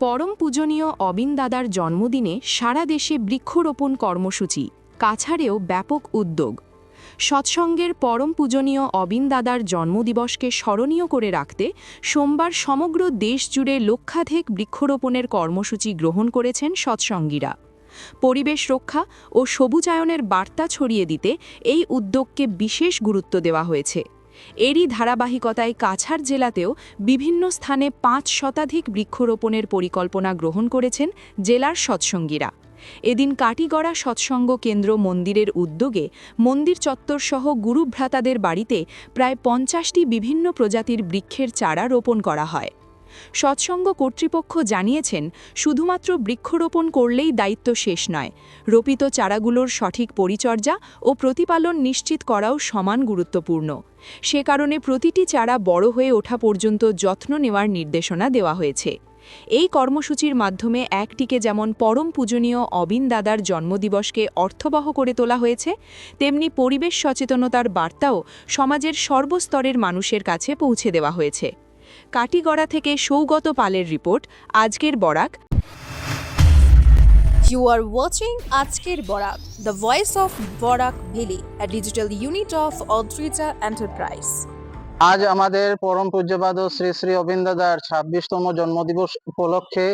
পরম পূজনীয় অবিন দাদার জন্মদিনে সারা দেশে বৃক্ষরোপণ কর্মসূচি কাছাড়েও ব্যাপক উদ্যোগ। সৎসঙ্গের পরম পূজনীয় অবিন দাদার জন্মদিবসকে স্মরণীয় করে রাখতে সোমবার সমগ্র দেশ জুড়ে লক্ষাধিক বৃক্ষরোপণের কর্মসূচি গ্রহণ করেছেন সৎসঙ্গীরা। পরিবেশ রক্ষা ও সবুজায়নের বার্তা ছড়িয়ে দিতে এই উদ্যোগকে বিশেষ গুরুত্ব দেওয়া হয়েছে। এরই ধারাবাহিকতায় কাছাড় জেলাতেও বিভিন্ন স্থানে পাঁচ শতাধিক বৃক্ষরোপণের পরিকল্পনা গ্রহণ করেছেন জেলার সৎসঙ্গীরা। এদিন কাটিগড়া সৎসঙ্গ কেন্দ্র মন্দিরের উদ্যোগে মন্দির চত্বরসহ গুরুভ্রাতাদের বাড়িতে প্রায় পঞ্চাশটি বিভিন্ন প্রজাতির বৃক্ষের চারা রোপণ করা হয়। সৎসঙ্গ কর্তৃপক্ষ জানিয়েছেন, শুধুমাত্র বৃক্ষরোপণ করলেই দায়িত্ব শেষ নয়। রোপিত চারাগুলোর সঠিক পরিচর্যা ও প্রতিপালন নিশ্চিত করাও সমান গুরুত্বপূর্ণ। সে কারণে প্রতিটি চারা বড় হয়ে ওঠা পর্যন্ত যত্ন নেওয়ার নির্দেশনা দেওয়া হয়েছে। এই কর্মসূচির মাধ্যমে একটিকে যেমন পরম পূজনীয় অবিন দাদার জন্মদিবসকে অর্থবহ করে তোলা হয়েছে তেমনি পরিবেশ সচেতনতার বার্তাও সমাজের সর্বস্তরের মানুষের কাছে পৌঁছে দেওয়া হয়েছে কাটিগড়া থেকে সৌগত পালের রিপোর্ট আজকের Barak You are watching Ajker Borak, the voice of Borak Valley, a digital unit of Odrija Enterprise. আজ আমাদের পরম পূজ্যপাদ শ্রী শ্রী অবিন্দাদার ছাব্বিশতম জন্মদিবস উপলক্ষে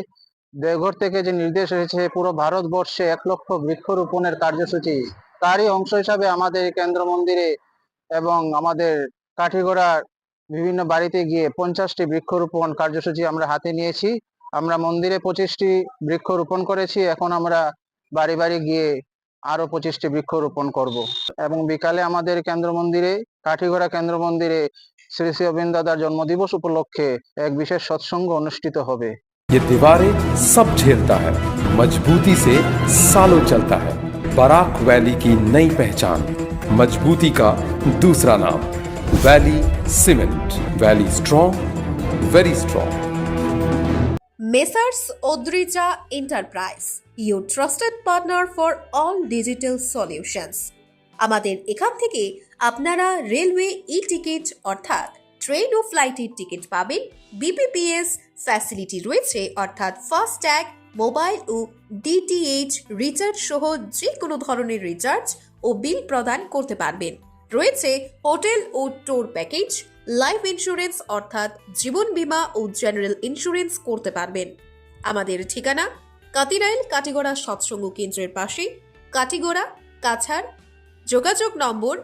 দেওঘর থেকে যে নির্দেশ এসেছে পুরো ভারতবর্ষে এক লক্ষ বৃক্ষরোপণের কার্যসূচি, তারই অংশ হিসাবে আমাদের কেন্দ্র মন্দিরে এবং আমাদের কাঠিগড়ার বিভিন্ন বাড়িতে গিয়ে পঞ্চাশটি বৃক্ষরোপণ কার্যসূচি আমরা হাতে নিয়েছি। আমরা মন্দিরে পঁচিশটি বৃক্ষ রোপণ করেছি, এখন আমরা বাড়ি বাড়ি গিয়ে আরও পঁচিশটি বৃক্ষ রোপণ করব। এবং বিকালে আমাদের কেন্দ্র মন্দিরে, কাঠিগড়া কেন্দ্র মন্দিরে শ্রী শ্রী অবিন্দ দাদার জন্মদিবস উপলক্ষে এক বিশেষ সৎসঙ্গ অনুষ্ঠিত হবে ये दीवारें सब झेलता है मजबूती से सालों चलता है बराक वैली की नई पहचान मजबूती का दूसरा नाम Valley cement Valley strong very strong Messrs. Odrija Enterprise, your trusted partner for all digital solutions. আমাদের এখান থেকে আপনারা রেলওয়ে ই টিকিট অর্থাৎ ট্রেন ও ফ্লাইটের টিকিট পাবেন। বিপিপিএস ফ্যাসিলিটি রয়েছে অর্থাৎ ফাস্ট্যাগ মোবাইল ও ডিটিএইচ রিচার্জ সহ যে কোনো ধরনের রিচার্জ ও বিল প্রদান করতে পারবেন। রয়েছে হোটেল ও ট্যুর প্যাকেজ লাইফ ইন্স্যুরেন্স অর্থাৎ জীবন বীমা ও জেনারেল ইন্স্যুরেন্স করতে পারবেন। আমাদের ঠিকানা কাতিরাইল কাটিগড়া সৎসঙ্গ কেন্দ্রের পাশে, কাটিগড়া, কাছাড় যোগাযোগ number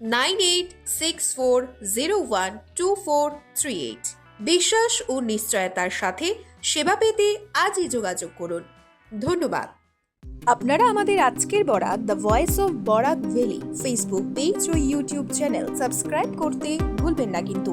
nine eight six four zero one two four three eight. বিশ্বাস ও নিশ্চয়তার সাথে সেবা পেতে আজই যোগাযোগ করুন। ধন্যবাদ। আপনারা আমাদের আজকের Barak the voice of Barak valley Facebook page O YouTube channel subscribe করতে ভুলবেন না কিন্তু।